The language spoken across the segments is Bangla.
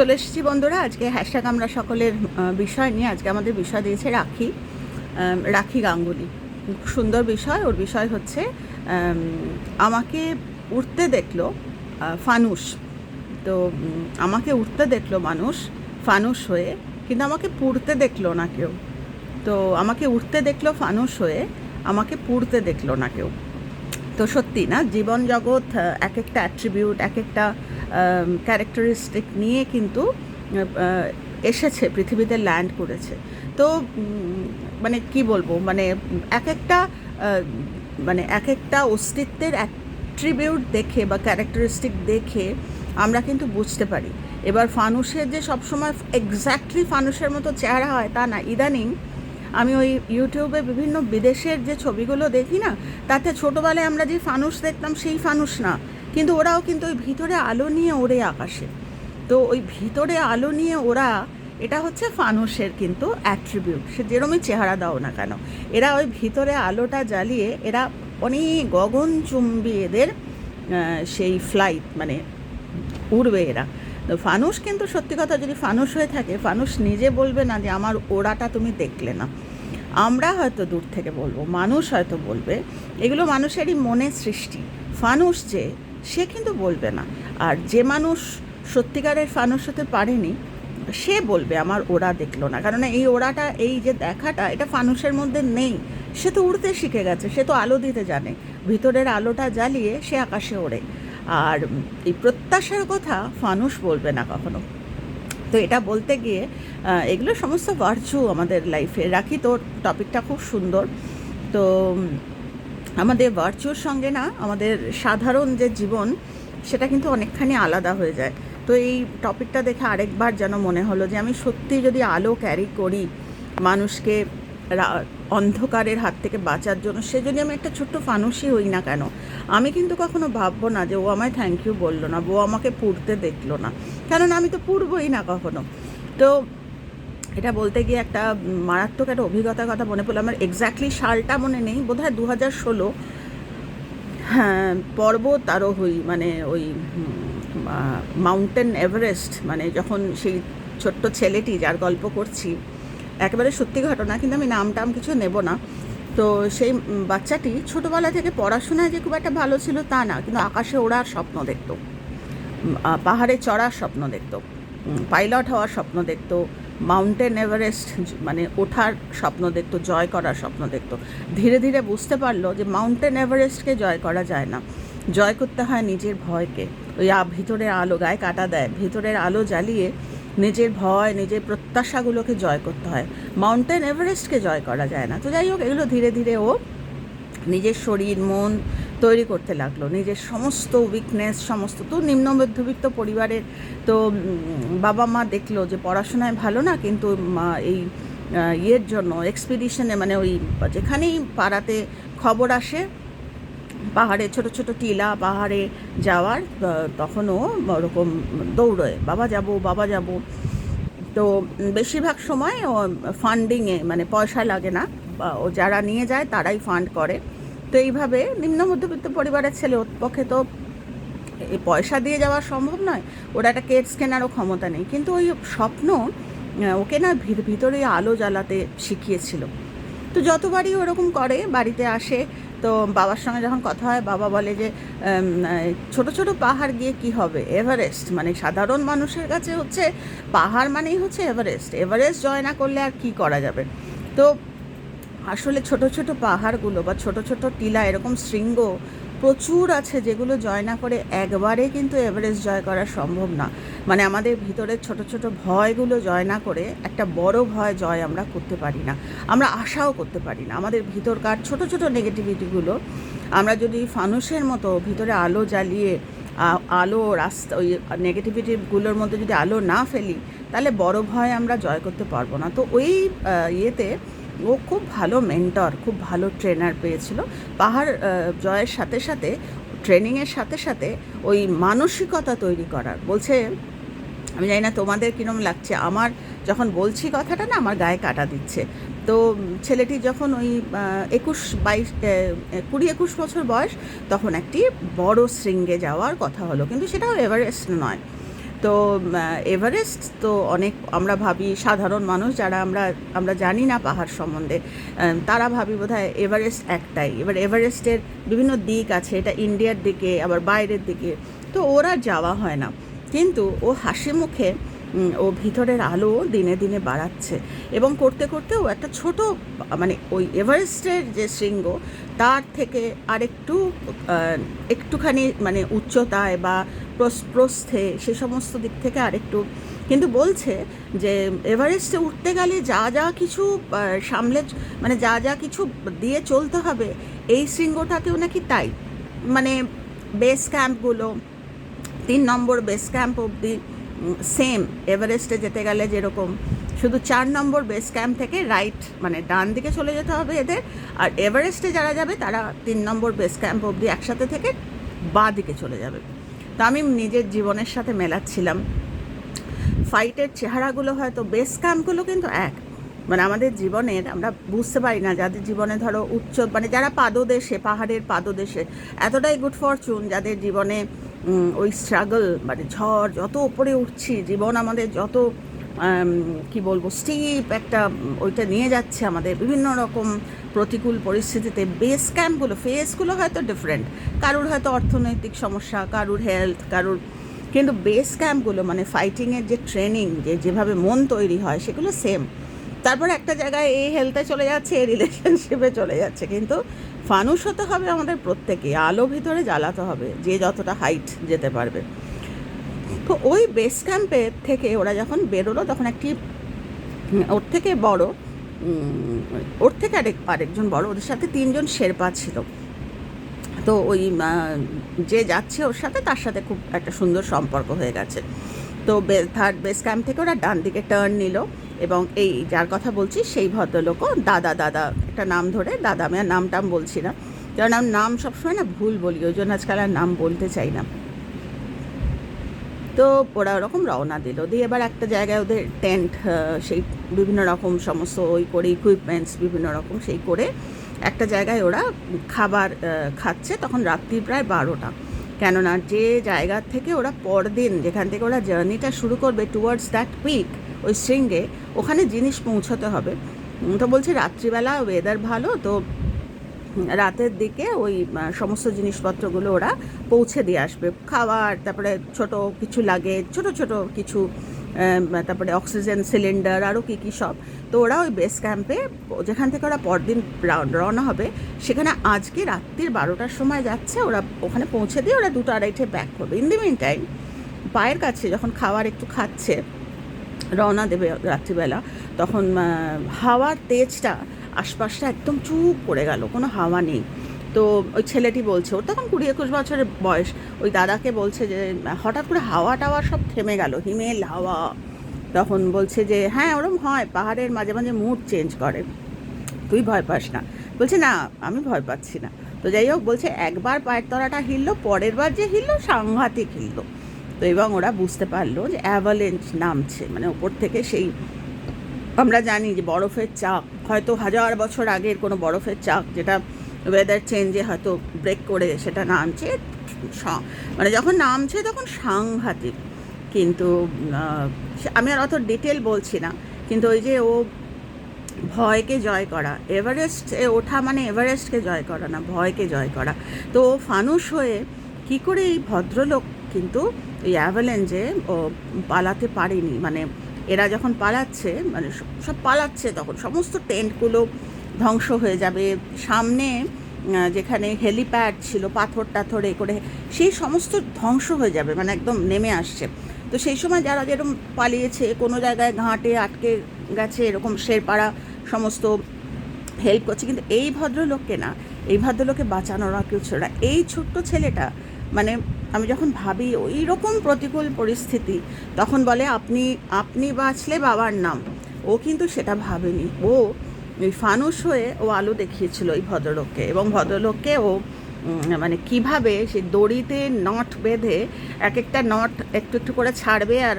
চলে এসেছি বন্ধুরা। আজকে হ্যাশট্যাগ আমরা সকলের বিষয় নিয়ে আজকে আমাদের বিষয় দিয়েছে রাখি রাখি গাঙ্গুলি। খুব সুন্দর বিষয়। ওর বিষয় হচ্ছে আমাকে উঠতে দেখল ফানুস তো আমাকে উঠতে দেখল মানুষ ফানুস হয়ে, কিন্তু আমাকে পুড়তে দেখল না কেউ। তো, আমাকে উঠতে দেখল ফানুস হয়ে, আমাকে পুড়তে দেখল না কেউ। তো সত্যি না, জীবন জগৎ এক একটা অ্যাট্রিবিউট এক একটা ক্যারেক্টারিস্টিক নিয়ে কিন্তু এসেছে, পৃথিবীতে ল্যান্ড করেছে। তো মানে কি বলব মানে এক একটা মানে এক একটা অস্তিত্বের অ্যাট্রিবিউট দেখে বা ক্যারেক্টারিস্টিক দেখে আমরা কিন্তু বুঝতে পারি। এবার ফানুসের যে সবসময় এক্স্যাক্টলি ফানুসের মতো চেহারা হয় তা না। ইদানিং আমি ওই ইউটিউবে বিভিন্ন বিদেশের যে ছবিগুলো দেখি না, তাতে ছোটোবেলায় আমরা যে ফানুস দেখতাম, সেই ফানুস না। কিন্তু ওরাও কিন্তু ওই ভিতরে আলো নিয়ে ওড়ে আকাশে। তো ওই ভিতরে আলো নিয়ে ওরা, এটা হচ্ছে ফানুসের কিন্তু অ্যাট্রিবিউট সে যেরমই চেহারা দাও না কেন, এরা ওই ভিতরে আলোটা জ্বালিয়ে, এরা অনেক গগনচুম্বী এদের সেই ফ্লাইট মানে উড়বে এরা। তো ফানুস কিন্তু সত্যি কথা, যদি ফানুস হয়ে থাকে ফানুস নিজে বলবে না যে আমার ওড়াটা তুমি দেখলে না। আমরা হয়তো দূর থেকে বলব, মানুষ হয়তো বলবে, এগুলো মানুষেরই মনে সৃষ্টি। ফানুস যে সে কিন্তু বলবে না। আর যে মানুষ সত্যিকারের ফানুস হতে পারেনি, সে বলবে, আমার ওরা দেখল না। কারণ এই ওরাটা, এই যে দেখাটা, এটা ফানুসের মধ্যে নেই। সে তো উড়তে শিখে গেছে, সে তো আলো দিতে জানে। ভিতরের আলোটা জ্বালিয়ে সে আকাশে ওড়ে। আর এই প্রত্যাশার কথা ফানুস বলবে না কখনো। তো এটা বলতে গিয়ে এগুলো সমস্ত ভার্চু আমাদের লাইফে রাখি, তোর টপিকটা খুব সুন্দর। তো আমাদের ভার্চুর সঙ্গে না আমাদের সাধারণ যে জীবন, সেটা কিন্তু অনেকখানি আলাদা হয়ে যায়। তো এই টপিকটা দেখে আরেকবার যেন মনে হলো যে আমি সত্যি যদি আলো ক্যারি করি মানুষকে অন্ধকারের হাত থেকে বাঁচার জন্য, সে যদি আমি একটা ছোট্ট ফানুসই হই না কেন, আমি কিন্তু কখনো ভাববো না যে ও আমায় থ্যাংক ইউ বলল না, ও আমাকে পুড়তে দেখল না। কেননা আমি তো পুড়বই না কখনো। তো এটা বলতে গিয়ে একটা মারাত্মক একটা অভিজ্ঞতার কথা মনে পড়ল। আমার এক্স্যাক্টলি সালটা মনে নেই বোধ হয় দু হাজার ষোলো। হ্যাঁ পর্বত আরোহী মানে ওই মাউন্টেন এভারেস্ট মানে যখন সেই ছোট্ট ছেলেটি যার গল্প করছি, একেবারে সত্যি ঘটনা, কিন্তু আমি নাম টাম কিছু নেব না। তো সেই বাচ্চাটি ছোটোবেলা থেকে পড়াশোনায় যে খুব একটা ভালো ছিল তা না, কিন্তু আকাশে ওড়ার স্বপ্ন দেখতো। পাহাড়ে চড়ার স্বপ্ন দেখতো। পাইলট হওয়ার স্বপ্ন দেখতো। মাউন্টেন এভারেস্ট মানে ওঠার স্বপ্ন দেখতো, জয় করার স্বপ্ন দেখতো। ধীরে ধীরে বুঝতে পারল যে মাউন্টেন এভারেস্টকে জয় করা যায় না। জয় করতে হয় নিজের ভয়কে। ওই ভিতরের আলো, গায়ে কাটা দেয়। ভিতরের আলো জ্বালিয়ে নিজের ভয়, নিজের প্রত্যাশাগুলোকে জয় করতে হয়। মাউন্টেন এভারেস্টকে জয় করা যায় না। তো যাই হোক, এগুলো ধীরে ধীরে ও নিজের শরীর, মন তৈরি করতে লাগল। নিজের সমস্ত উইকনেস সমস্ত তো নিম্ন মধ্যবিত্ত পরিবারের তো বাবা মা দেখল যে পড়াশোনায় ভালো না, কিন্তু এই ইয়ের জন্য এক্সপিডিশনে মানে ওই যেখানেই পাড়াতে খবর আসে, পাহাড়ে ছোট ছোট টিলা পাহাড়ে যাওয়ার তখনও ওরকম দৌড়োয়, বাবা যাব বাবা যাব। তো বেশিরভাগ সময় ফান্ডিংয়ে মানে পয়সা লাগে না। যারা নিয়ে যায় তারাই ফান্ড করে। তো এইভাবে নিম্ন মধ্যবিত্ত পরিবারের ছেলে ওর পক্ষে তো পয়সা দিয়ে যাওয়া সম্ভব নয়, ওরা একটা কেটস কেনারও ক্ষমতা নেই। কিন্তু ওই স্বপ্ন ওকে না ভিত- ভিতরে আলো জ্বালাতে শিখিয়েছিল। তো যতবারই ওরকম করে, বাড়িতে আসে, তো বাবার সঙ্গে যখন কথা হয়, বাবা বলে যে ছোট ছোট পাহাড় গিয়ে কি হবে? এভারেস্ট। মানে সাধারণ মানুষের কাছে হচ্ছে, পাহাড় মানেই হচ্ছে এভারেস্ট। এভারেস্ট জয় না করলে আর কি করা যাবে? তো আসলে ছোট ছোট পাহাড়গুলো বা ছোট ছোট টিলা, এরকম শৃঙ্গ প্রচুর আছে যেগুলো জয় না করে একবারে কিন্তু এভারেস্ট জয় করা সম্ভব না। মানে আমাদের ভিতরের ছোট ছোট ভয়গুলো জয় না করে একটা বড় ভয় জয় আমরা করতে পারি না। আমরা আশাও করতে পারি না। আমাদের ভিতরকার ছোট ছোট নেগেটিভিটিগুলো আমরা যদি ফানুসের মতো ভিতরে আলো জ্বালিয়ে আলো রাস্তা, ওই নেগেটিভিটিগুলোর মধ্যে যদি আলো না ফেলি, তাহলে বড় ভয় আমরা জয় করতে পারব না। তো ওই ইয়েতে ও খুব ভালো মেন্টর খুব ভালো ট্রেনার পেয়েছিল। পাহাড় জয়ের সাথে সাথে ট্রেনিংয়ের সাথে সাথে ওই মানসিকতা তৈরি করার। বলছে, আমি জানি না তোমাদের কীরকম লাগছে, আমার যখন বলছি কথাটা না, আমার গায়ে কাটা দিচ্ছে। তো ছেলেটি যখন ওই একুশ বাইশ কুড়ি একুশ বছর বয়স, তখন একটি বড় শৃঙ্গে যাওয়ার কথা হলো। কিন্তু সেটাও এভারেস্ট নয়। তো এভারেস্ট তো অনেক আমরা ভাবি সাধারণ মানুষ যারা আমরা আমরা জানি না পাহাড় সম্বন্ধে তারা ভাবি বোধহয় এভারেস্ট একটাই। এবার এভারেস্টের বিভিন্ন দিক আছে, এটা ইন্ডিয়ার দিকে, আবার বাইরের দিকে, তো ওরা যাওয়া হয় না। কিন্তু ও হাসি মুখে ও ভিতরের আলো দিনে দিনে বাড়াচ্ছে। এবং করতে করতে ও একটা ছোট মানে ওই এভারেস্টের যে শৃঙ্গ তার থেকে আরেকটু একটুখানি মানে উচ্চতায় বা প্রস- প্রস্থে সে সমস্ত দিক থেকে আরেকটু, কিন্তু বলছে যে এভারেস্টে উঠতে গেলে যা যা কিছু সামলে মানে যা যা কিছু দিয়ে চলতে হবে, এই শৃঙ্গটাকেও নাকি তাই। মানে বেস ক্যাম্পগুলো তিন নম্বর বেস ক্যাম্প অবধি সেম এভারেস্টে যেতে গেলে যেরকম শুধু চার নম্বর বেস ক্যাম্প থেকে রাইট মানে ডান দিকে চলে যেতে হবে এদের। আর এভারেস্টে যারা যাবে, তারা তিন নম্বর বেস ক্যাম্প অবধি একসাথে থেকে বাঁ দিকে চলে যাবে। তো আমি নিজের জীবনের সাথে মেলাচ্ছিলাম। ফাইটের চেহারাগুলো হয়তো বেস ক্যাম্পগুলো কিন্তু এক। মানে আমাদের জীবনের, আমরা বুঝতে পারি না, যাদের জীবনে ধরো উচ্চ মানে যারা পাদদেশে, পাহাড়ের পাদদেশে, এতটাই গুড ফরচুন যাদের জীবনে ওই স্ট্রাগল মানে ঝড়, যত উপরে উঠছি, জীবন আমাদের যত কি বলব স্টিপ একটা, ওইটা নিয়ে যাচ্ছে আমাদের বিভিন্ন রকম প্রতিকূল পরিস্থিতিতে। বেস ক্যাম্পগুলো ফেসগুলো হয়তো ডিফারেন্ট কারুর হয়তো অর্থনৈতিক সমস্যা, কারুর হেলথ কারুর, কিন্তু বেস ক্যাম্পগুলো মানে ফাইটিংয়ের যে ট্রেনিং যে যেভাবে মন তৈরি হয়, সেগুলো সেম তারপর একটা জায়গায় এই হেলথে চলে যাচ্ছে, এই রিলেশনশিপে চলে যাচ্ছে, কিন্তু ফানুস হতে হবে আমাদের প্রত্যেকে, আলো ভিতরে জ্বালাতে হবে, যে যতটা হাইট যেতে পারবে। তো ওই বেস ক্যাম্পের থেকে ওরা যখন বেরোলো, তখন একটি ওর থেকে বড় ওর থেকে আরেক, আরেকজন বড়, ওদের সাথে তিনজন শেরপা ছিল। তো ওই যে যাচ্ছে ওর সাথে, তার সাথে খুব একটা সুন্দর সম্পর্ক হয়ে গেছে। তো থার্ড বেস ক্যাম্প থেকে ওরা ডান দিকে টার্ন নিল এবং এই, যার কথা বলছি, সেই ভদ্রলোকও দাদা দাদা, একটা নাম ধরে, দাদা, আমি আর নাম টাম বলছি না। কারণ আমি নাম সবসময় না ভুল বলি, ওই জন্য আজকাল আর নাম বলতে চাই না। তো ওরা ওরকম রওনা দিল। দিয়ে এবার একটা জায়গায় ওদের টেন্ট সেই বিভিন্ন রকম সমস্ত ওই করে ইকুইপমেন্টস বিভিন্ন রকম সেই করে একটা জায়গায় ওরা খাবার খাচ্ছে তখন রাত্রি প্রায় বারোটা। কেননা যে জায়গা থেকে ওরা পরদিন যেখান থেকে ওরা জার্নিটা শুরু করবে টুয়ার্ডস দ্যাট পিক ওই শৃঙ্গে, ওখানে জিনিস পৌঁছতে হবে। তো বলছে রাত্রিবেলা ওয়েদার ভালো, তো রাতের দিকে ওই সমস্ত জিনিসপত্রগুলো ওরা পৌঁছে দিয়ে আসবে। খাবার, তারপরে ছোট কিছু লাগে ছোট ছোট কিছু তারপরে অক্সিজেন সিলিন্ডার আরও কী কী সব। তো ওরা ওই বেস ক্যাম্পে, যেখান থেকে ওরা পরদিন রওনা হবে, সেখানে আজকে রাত্রির বারোটার সময় যাচ্ছে, ওরা ওখানে পৌঁছে দিয়ে ওরা দুটো আড়াইটে ব্যাক করবে। ইন দি মিন টাইম পায়ের কাছে যখন খাবার একটু খাচ্ছে, রওনা দেবে রাত্রিবেলা, তখন হাওয়ার তেজটা আশপাশটা একদম চুপ করে গেল, কোনো হাওয়া নেই। তো ওই ছেলেটি বলছে, ওর তখন কুড়ি একুশ বছরের বয়স, ওই দাদাকে বলছে যে, হঠাৎ করে হাওয়া টাওয়া সব থেমে গেল, হিমেল হাওয়া। তখন বলছে যে হ্যাঁ ওরম হয়, পাহাড়ের মাঝে মাঝে মুড চেঞ্জ করে। তুই ভয় পাস না। বলছে, না, আমি ভয় পাচ্ছি না। তো যাই হোক, বলছে, একবার পায়ের তলাটা হিললো, পরের বার যে হিললো, সাংঘাতিক হিললো। তো এবং ওরা বুঝতে পারল যে অ্যাভালেন্স নামছে মানে ওপর থেকে সেই, আমরা জানি যে বরফের চাক হয়তো হাজার বছর আগের কোনো বরফের চাক যেটা ওয়েদার চেঞ্জে হয়তো ব্রেক করে সেটা নামছে। মানে যখন নামছে তখন সাংঘাতিক। কিন্তু আমি আর অত ডিটেল বলছি না। কিন্তু ওই যে ও ভয়কে জয় করা এভারেস্ট ওঠা মানে এভারেস্টকে জয় করা না, ভয়কে জয় করা। তো ও ফানুস হয়ে কি করে এই ভদ্রলোক কিন্তু এই অ্যাভালেঞ্জে ও পালাতে পারেনি মানে এরা যখন পালাচ্ছে মানে সব- পালাচ্ছে তখন, সমস্ত টেন্টগুলো ধ্বংস হয়ে যাবে। সামনে যেখানে হেলিপ্যাড ছিল, পাথর টাথর এ করে, সেই সমস্ত ধ্বংস হয়ে যাবে মানে একদম নেমে আসছে। তো সেই সময় যারা যেরকম পালিয়েছে, কোনো জায়গায় ঘাটে আটকে গেছে, এরকম শেরপাড়া সমস্ত হেল্প করছে, কিন্তু এই ভদ্রলোককে না, এই ভদ্রলোককে বাঁচানোর আর কিছু না। এই ছোট্ট ছেলেটা মানে আমি যখন ভাবি ওই রকম প্রতিকূল পরিস্থিতি, তখন বলে, আপনি আপনি বাঁচলে বাবার নাম। ও কিন্তু সেটা ভাবেনি। ও ওই ফানুস হয়ে ও আলো দেখিয়েছিল ওই ভদ্রলোককে এবং ভদ্রলোককে ও মানে কীভাবে সেই দড়িতে নট বেঁধে এক একটা নট একটু একটু করে ছাড়বে আর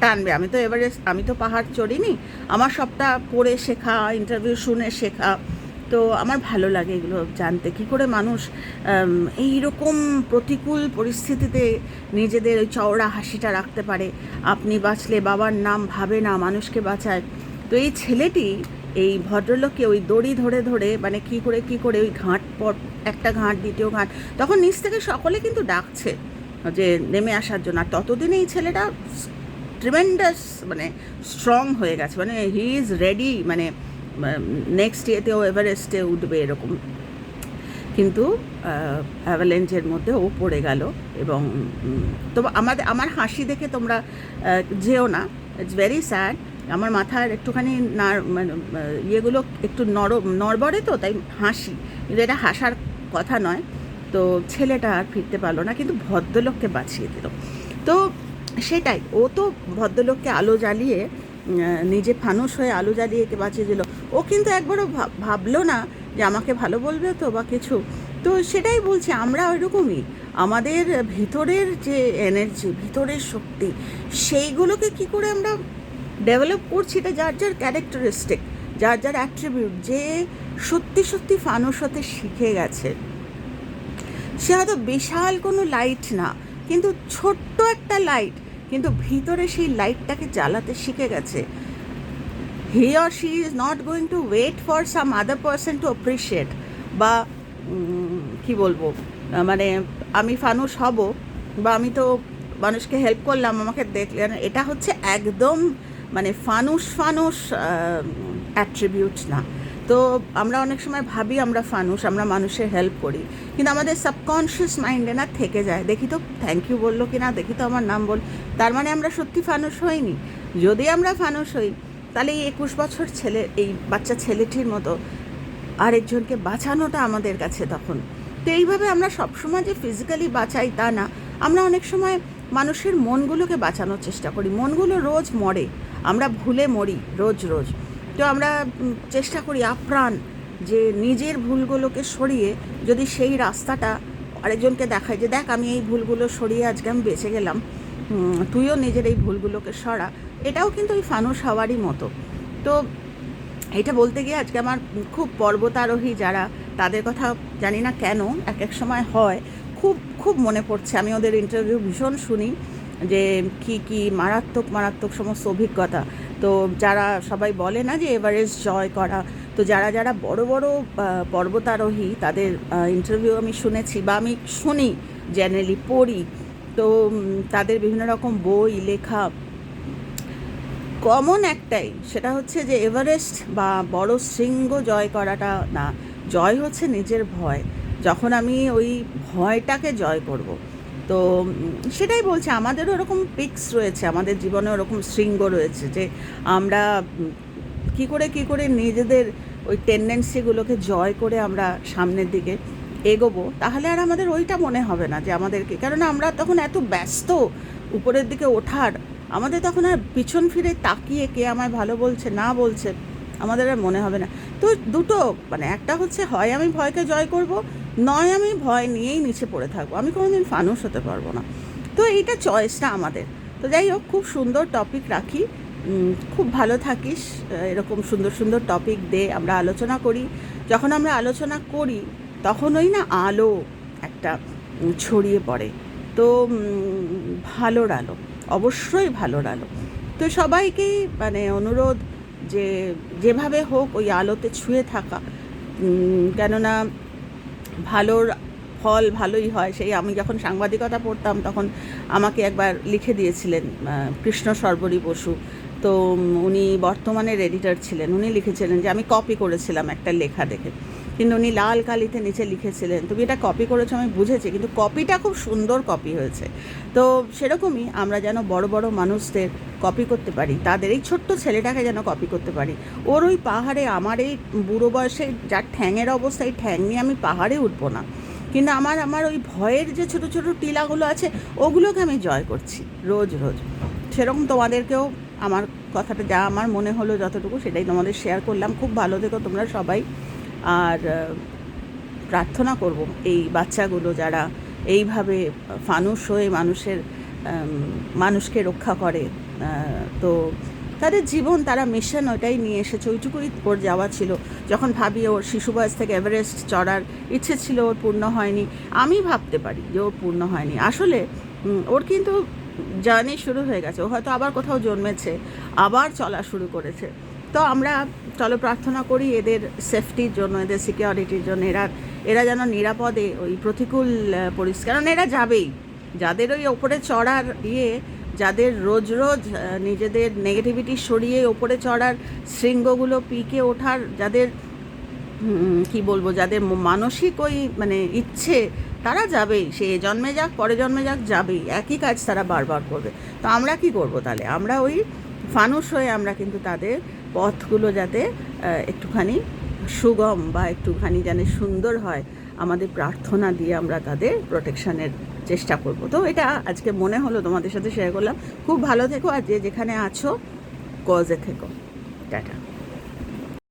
টানবে। আমি তো এবারে, আমি তো পাহাড় চড়িনি। আমার সবটা পড়ে শেখা ইন্টারভিউ শুনে শেখা। তো আমার ভালো লাগে এগুলো জানতে। কি করে মানুষ এই রকম প্রতিকূল পরিস্থিতিতে নিজেদের ওই চওড়া হাসিটা রাখতে পারে? আপনি বাঁচলে বাবার নাম ভাবে না, মানুষকে বাঁচায়। তো এই ছেলেটি, এই ভদ্রলোককে ওই দড়ি ধরে ধরে মানে কি করে কি করে ওই ঘাট পর, একটা ঘাট, দ্বিতীয় ঘাট, তখন নিচ থেকে সকলে কিন্তু ডাকছে যে নেমে আসার জন্য। আর ততদিনে এই ছেলেটা ট্রিমেন্ডাস মানে স্ট্রং হয়ে গেছে। মানে হি ইজ রেডি মানে নেক্সট ইয়েতেও এভারেস্টে উঠবে এরকম কিন্তু অ্যাভালেঞ্চের মধ্যে ও পড়ে গেল এবং তো আমাদের আমার হাসি দেখে তোমরা যেও না ইটস ভেরি স্যাড আমার মাথার একটুখানি মানে ইয়েগুলো একটু নর নড়বড়ে তো তাই হাসি কিন্তু এটা হাসার কথা নয় তো ছেলেটা আর ফিরতে পারল না কিন্তু ভদ্রলোককে বাঁচিয়ে দিল তো সেটাই ও তো ভদ্রলোককে আলো জ্বালিয়ে নিজে ফানুস হয়ে আলু জ্বালিয়ে একে বাঁচিয়ে দিল। ও কিন্তু একবারও ভাব- ভাবলো না যে আমাকে ভালো বলবে তো বা কিছু। তো সেটাই বলছি, আমরা ওইরকমই। আমাদের ভিতরের যে এনার্জি ভিতরের শক্তি, সেইগুলোকে কি করে আমরা ডেভেলপ করছি? এটা যার যার ক্যারেক্টারিস্টিক যার যার অ্যাট্রিবিউট যে সত্যি সত্যি ফানুস হতে শিখে গেছে। সে হয়তো বিশাল কোনো লাইট না, কিন্তু ছোট্ট একটা লাইট কিন্তু ভিতরে সেই লাইটটাকে জ্বালাতে শিখে গেছে। He or she is not going to wait for some other person to appreciate বা কি বলব? মানে আমি ফানুস হব বা আমি তো মানুষকে হেল্প করলাম, আমাকে দেখলেন এটা হচ্ছে একদম মানে ফানুস ফানুস অ্যাট্রিবিউট না। তো আমরা অনেক সময় ভাবি আমরা ফানুস, আমরা মানুষের হেল্প করি। কিন্তু আমাদের সাবকনশিয়াস মাইন্ডে না থেকে যায়। দেখি তো থ্যাংক ইউ বলল কি না দেখি তো আমার নাম বল তার মানে আমরা সত্যি ফানুস হইনি। যদি আমরা ফানুস হই, তাহলে এই একুশ বছর ছেলে, এই বাচ্চা ছেলেটির মতো আরেকজনকে বাঁচানোটা আমাদের কাছে তখন। তো এইভাবে আমরা সবসময় যে ফিজিক্যালি বাঁচাই তা না, আমরা অনেক সময় মানুষের মনগুলোকে বাঁচানোর চেষ্টা করি। মনগুলো রোজ মরে, আমরা ভুলে মরি, রোজ রোজ। তো আমরা চেষ্টা করি আপ্রাণ যে নিজের ভুলগুলোকে সরিয়ে যদি সেই রাস্তাটা আরেকজনকে দেখায় যে, দেখ, আমি এই ভুলগুলো সরিয়ে আজকে আমি বেঁচে গেলাম। তুইও নিজের এই ভুলগুলোকে সরা। এটাও কিন্তু ওই ফানুস হওয়ারই মতো। তো এটা বলতে গিয়ে আজকে আমার খুব পর্বতারোহী যারা, তাদের কথা জানি না কেন এক এক সময় হয়। খুব খুব মনে পড়ছে। আমি ওদের ইন্টারভিউ ভীষণ শুনি যে কি কি মারাত্মক মারাত্মক সমস্ত অভিজ্ঞতা। তো যারা সবাই বলে না যে এভারেস্ট জয় করা, তো যারা যারা বড় বড় পর্বতারোহী, তাদের ইন্টারভিউ আমি শুনেছি বা আমি শুনি জেনারেলি পড়ি। তো তাদের বিভিন্ন রকম বই, লেখা, কমন একটাই, সেটা হচ্ছে যে এভারেস্ট বা বড় শৃঙ্গ জয় করাটা না, জয় হচ্ছে নিজের ভয়, যখন আমি ওই ভয়টাকে জয় করব। তো সেটাই বলছে, আমাদেরও ওরকম পিক্স রয়েছে, আমাদের জীবনে ওরকম শৃঙ্গ রয়েছে যে আমরা কি করে কি করে নিজেদের ওই টেন্ডেন্সিগুলোকে জয় করে আমরা সামনের দিকে এগোবো, তাহলে আর আমাদের ওইটা মনে হবে না যে আমাদেরকে। কেননা আমরা তখন এত ব্যস্ত উপরের দিকে ওঠার, আমাদের তখন আর পিছন ফিরে তাকিয়ে কে আমায় ভালো বলছে, না বলছে, আমাদের আর মনে হবে না। তো দুটো মানে একটা হচ্ছে হয় আমি ভয়কে জয় করব, নয় আমি ভয় নিয়েই নিচে পড়ে থাকব। আমি কোনোদিন ফানুস হতে পারব না। তো এইটা চয়েসটা আমাদের। তো যাই হোক, খুব সুন্দর টপিক রাখি। খুব ভালো থাকিস, এরকম সুন্দর সুন্দর টপিক দে, আমরা আলোচনা করি। যখন আমরা আলোচনা করি তখন ওই না আলো একটা ছড়িয়ে পড়ে। তো ভালোর আলো, অবশ্যই ভালোর আলো। তো সবাইকেই মানে অনুরোধ যে, যেভাবে হোক ওই আলোতে ছুঁয়ে থাকা। কেননা ভালোর ফল ভালোই হয়। সেই আমি যখন সাংবাদিকতা পড়তাম তখন আমাকে একবার লিখে দিয়েছিলেন কৃষ্ণ সর্বরী বসু। তো উনি বর্তমানের এডিটর ছিলেন। উনি লিখেছিলেন যে, আমি কপি করেছিলাম একটা লেখা দেখে। কিন্তু উনি লাল কালিতে নিচে লিখেছিলেন। তুমি এটা কপি করেছ, আমি বুঝেছি, কিন্তু কপিটা খুব সুন্দর কপি হয়েছে। তো সেরকমই আমরা যেন বড় বড় মানুষদের কপি করতে পারি, তাদের এই ছোট্ট ছেলেটাকে যেন কপি করতে পারি। ওর ওই পাহাড়ে, আমার এই বুড়ো বয়সে যার ঠ্যাঙের অবস্থা, এই ঠ্যাং নিয়ে আমি পাহাড়ে উঠবো না। কিন্তু আমার আমার ওই ভয়ের যে ছোট ছোট টিলাগুলো আছে, ওগুলোকে আমি জয় করছি, রোজ রোজ। সেরকম তোমাদেরকেও আমার কথাটা, যা আমার মনে হলো যতটুকু, সেটাই তোমাদের শেয়ার করলাম। খুব ভালো থেকো তোমরা সবাই। আর প্রার্থনা করব এই বাচ্চাগুলো যারা এইভাবে ফানুষ হয়ে মানুষের মানুষকে রক্ষা করে। তো তাদের জীবন তারা মিশন ওটাই নিয়ে এসেছে। ওইটুকুই ওর যাওয়া ছিল। যখন ভাবি ওর শিশু বয়স থেকে এভারেস্ট চড়ার ইচ্ছে ছিল ওর পূর্ণ হয়নি, আমি ভাবতে পারি যে ওর পূর্ণ হয়নি। আসলে ওর কিন্তু জার্নি শুরু হয়ে গেছে। ও হয়তো আবার কোথাও জন্মেছে, আবার চলা শুরু করেছে। তো আমরা চলো প্রার্থনা করি এদের সেফটির জন্য, এদের সিকিউরিটির জন্য। এরা এরা যেন নিরাপদে ওই প্রতিকূল পরিস্থিতি কারণ এরা যাবেই। যাদের ওই ওপরে চড়ার ইয়ে যাদের রোজ রোজ নিজেদের নেগেটিভিটি সরিয়ে ওপরে চড়ার শৃঙ্গগুলো পিকে ওঠার, যাদের কি বলব, যাদের মানসিক ওই মানে ইচ্ছে, তারা যাবেই। সে জন্মে যাক, পরে জন্মে যাক, যাবেই। একই কাজ তারা বারবার করবে। তো আমরা কি করব তাহলে? আমরা ওই ফানুস হয়ে আমরা কিন্তু তাদের পথগুলো যাতে একটুখানি সুগম বা একটুখানি যেন সুন্দর হয়, আমাদের প্রার্থনা দিয়ে আমরা তাদের প্রোটেকশানের চেষ্টা করব। তো এটা আজকে মনে হলো তোমাদের সাথে শেয়ার করলাম। খুব ভালো থেকো আর যে যেখানে আছো কজে থেকো। টাটা।